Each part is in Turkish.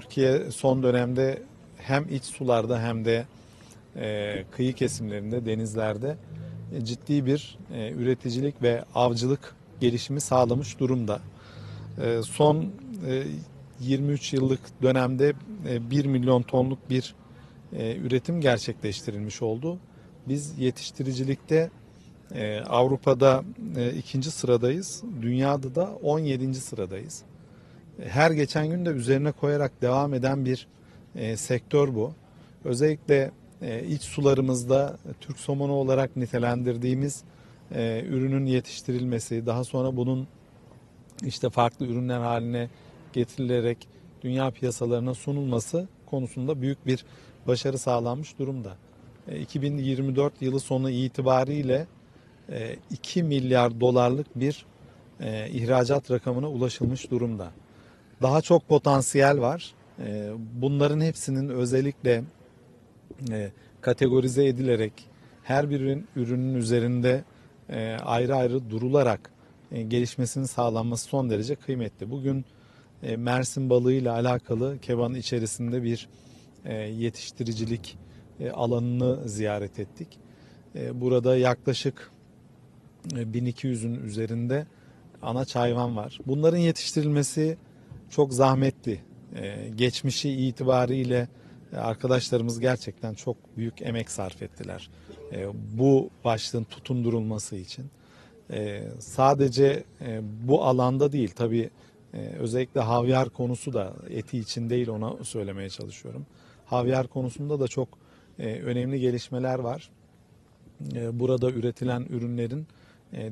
Türkiye son dönemde hem iç sularda hem de e, kıyı kesimlerinde, denizlerde e, ciddi bir e, üreticilik ve avcılık gelişimi sağlamış durumda. E, son e, 23 yıllık dönemde e, 1 milyon tonluk bir e, üretim gerçekleştirilmiş oldu. Biz yetiştiricilikte e, Avrupa'da e, ikinci sıradayız, dünyada da 17. sıradayız. Her geçen gün de üzerine koyarak devam eden bir e, sektör bu. Özellikle e, iç sularımızda Türk somonu olarak nitelendirdiğimiz e, ürünün yetiştirilmesi, daha sonra bunun işte farklı ürünler haline getirilerek dünya piyasalarına sunulması konusunda büyük bir başarı sağlanmış durumda. E, 2024 yılı sonu itibariyle e, 2 milyar dolarlık bir e, ihracat rakamına ulaşılmış durumda. Daha çok potansiyel var. E, Bunların hepsinin özellikle e, kategorize edilerek her bir ürün- ürünün üzerinde e, ayrı ayrı durularak e, gelişmesinin sağlanması son derece kıymetli. Bugün Mersin balığıyla alakalı Keban içerisinde bir yetiştiricilik alanını ziyaret ettik. Burada yaklaşık e, 1200'ün üzerinde anaç hayvan var. Bunların yetiştirilmesi çok zahmetli. E, Geçmişi itibariyle e, arkadaşlarımız gerçekten çok büyük emek sarf ettiler. E, Bu başlığın tutundurulması için. E, Sadece e, bu alanda değil tabii e, özellikle havyar konusu da eti için değil ona söylemeye çalışıyorum. Havyar konusunda da çok önemli gelişmeler var. Burada üretilen ürünlerin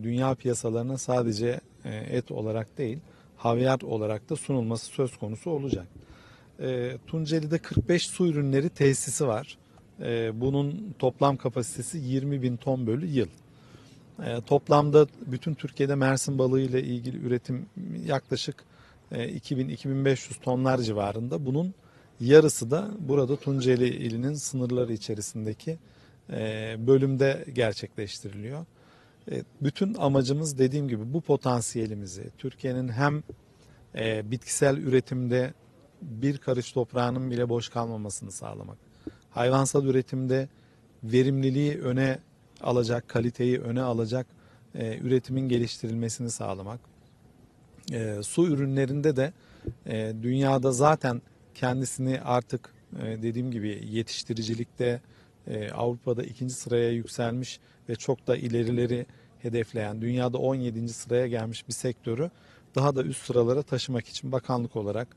dünya piyasalarına sadece et olarak değil, havyar olarak da sunulması söz konusu olacak. E, Tunceli'de 45 su ürünleri tesisi var. E, Bunun toplam kapasitesi 20 bin ton bölü yıl. E, Toplamda bütün Türkiye'de Mersin balığı ile ilgili üretim yaklaşık e, 2000-2500 tonlar civarında. Bunun yarısı da burada Tunceli ilinin sınırları içerisindeki e, bölümde gerçekleştiriliyor. E, Bütün amacımız dediğim gibi bu potansiyelimizi Türkiye'nin hem e, bitkisel üretimde bir karış toprağının bile boş kalmamasını sağlamak. Hayvansal üretimde verimliliği öne alacak, kaliteyi öne alacak e, üretimin geliştirilmesini sağlamak. Su ürünlerinde de dünyada zaten kendisini artık dediğim gibi yetiştiricilikte e, Avrupa'da ikinci sıraya yükselmiş ve çok da ilerileri hedefleyen dünyada 17. sıraya gelmiş bir sektörü daha da üst sıralara taşımak için bakanlık olarak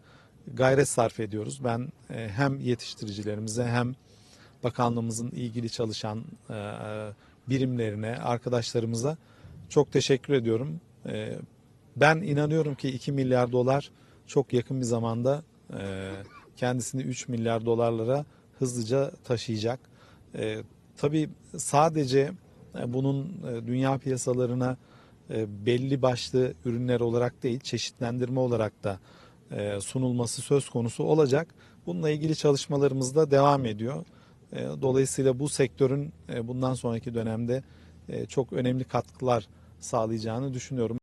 gayret sarf ediyoruz. Ben e, hem yetiştiricilerimize hem bakanlığımızın ilgili çalışan e, birimlerine, arkadaşlarımıza çok teşekkür ediyorum. E, Ben inanıyorum ki 2 milyar dolar çok yakın bir zamanda e, kendisini 3 milyar dolarlara hızlıca taşıyacak. E, Tabii sadece e, bunun e, dünya piyasalarına e, belli başlı ürünler olarak değil, çeşitlendirme olarak da sunulması söz konusu olacak. Bununla ilgili çalışmalarımız da devam ediyor. Dolayısıyla bu sektörün bundan sonraki dönemde çok önemli katkılar sağlayacağını düşünüyorum.